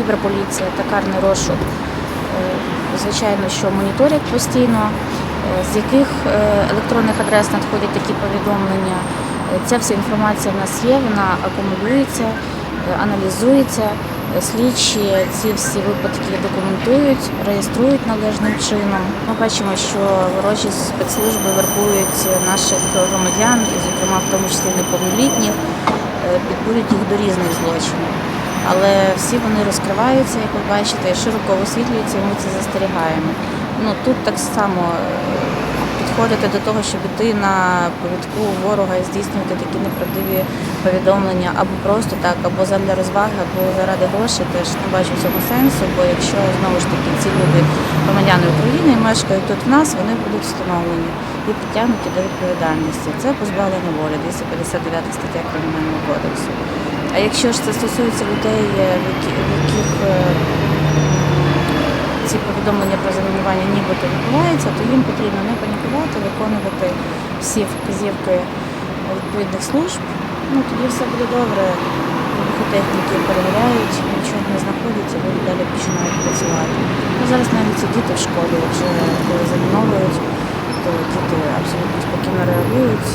кіберполіція та карний розшук, е, звичайно, що моніторять постійно, е, з яких е, електронних адрес надходять такі повідомлення. Ця вся інформація в нас є, вона акумулюється, аналізується. Слідчі ці всі випадки документують, реєструють належним чином. Ми бачимо, що ворожі спецслужби вербують наших громадян, і, зокрема, в тому числі неповнолітніх, підбурюють їх до різних злочинів. Але всі вони розкриваються, як ви бачите, широко висвітлюються, і ми це застерігаємо. Ну тут так само е, підходити до того, щоб іти на повідку ворога і здійснювати такі неправдиві повідомлення або просто так, або задля розваги, або заради грошей, теж не бачу в цьому сенсу, бо якщо знову ж таки ці люди громадяни України і мешкають тут в нас, вони будуть встановлені і притягнуті до відповідальності. Це позбавлення волі, 259 стаття Кримінального кодексу. А якщо ж це стосується людей, е, в яких е, ці повідомлення про замінування нібито відбуваються, то їм потрібно не панікувати, виконувати всі вказівки відповідних служб. Ну тоді все буде добре. Вибухотехніки перевіряють, нічого не знаходять, і вони далі починають працювати. Ну, зараз навіть ці діти в школі вже коли заміновують, то діти абсолютно спокійно реагують.